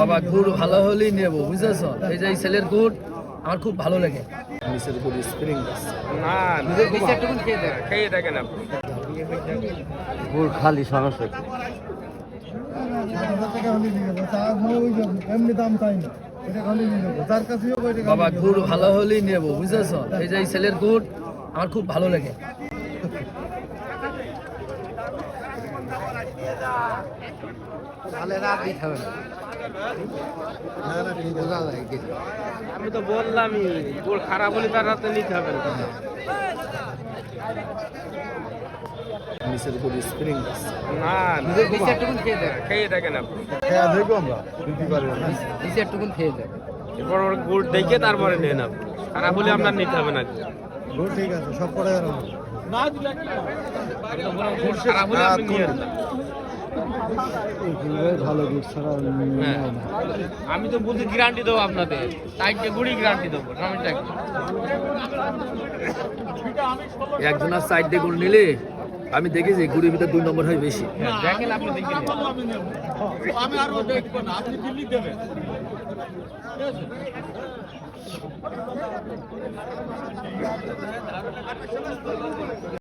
বাবা গুড় ভালো হলেই নেব বুঝেছ? এই যে এই ছেলের গুড় আমার খুব ভালো লাগে। নিচের গুড় স্প্রিং না খেয়ে দেখেন আপনি। গুড় খালি সমস্যা বাবা গুড় ভালো হলেই নেব বুঝেছ? এই যে এই ছেলের গুড় আমার খুব ভালো লাগে। আমি তো বললামই গোল খারাপ হলে তার হাতে নিতে হবে না। নিচের গুড় স্প্রিং না খেয়ে দেখেন আপনি। হ্যাঁ দেখব আমরা দিতে পারব না নিচের টুকুন খেয়ে যাবে এরপর ওর গুড় দেখে তারপরে নেন আপনি। খারাপ হলে আপনার নিতে হবে না। ও ঠিক আছে সব করে গেল গুড় খারাপ হলে আপনি নিয়েন না। ভালো ছাড়া হ্যাঁ। আমি তো বুঝি গ্যারান্টি দেবো আপনাদের। সাইডে গুড়ি গ্যারান্টি দেবো সমস্যা একজনের সাইড দিয়ে গুড় নিলে আমি দেখেছি গুড়ের ভিতরে দুই নম্বর হয় বেশি। হ্যাঁ, দেখেন আপনি দেখে নিন।